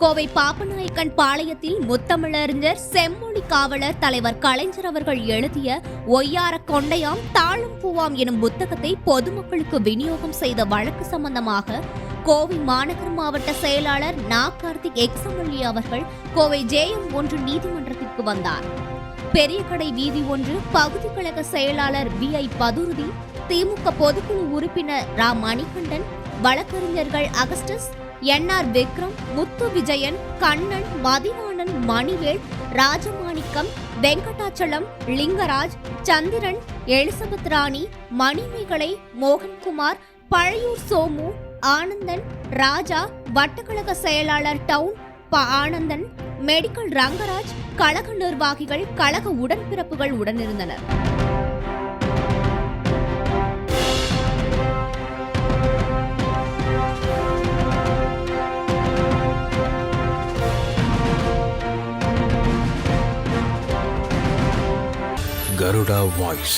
கோவை பாப்பநாயக்கன் பாளையத்தில் முத்தமிழறிஞர் செம்மொழி காவலர் தலைவர் கலைஞர் அவர்கள் எழுதிய ஒய்யார கொண்டையாம் தாழம் பூவாம் எனும் புத்தகத்தை பொதுமக்களுக்கு விநியோகம் செய்த வழக்கு சம்பந்தமாக கோவை மாநகர் மாவட்ட செயலாளர் நா. கார்த்திக் எக்ஸமல்லி e. அவர்கள் கோவை ஜேஎம் ஒன்று நீதிமன்றத்திற்கு வந்தார். பெரிய கடை வீதி ஒன்று பகுதி கழக செயலாளர் வி. ஐ. பதுருதி திமுக பொதுக்குழு உறுப்பினர் ரா. மணிகண்டன் வழக்கறிஞர்கள் Augustus N R Vikram Muthu Vijayan Kannan Mathivanan Manivel Rajamanickam Venkatachalam Lingaraj Chandran Elizabeth Rani Manimegalai Mohankumar Palayur Somu Anandan Raja வட்டக்கழக செயலாளர் டவுன் ப ஆனந்தன் மெடிக்கல் ரங்கராஜ் கழக நிர்வாகிகள் கழக உடன்பிறப்புகள் உடனிருந்தனர். గరుడా వాయిస్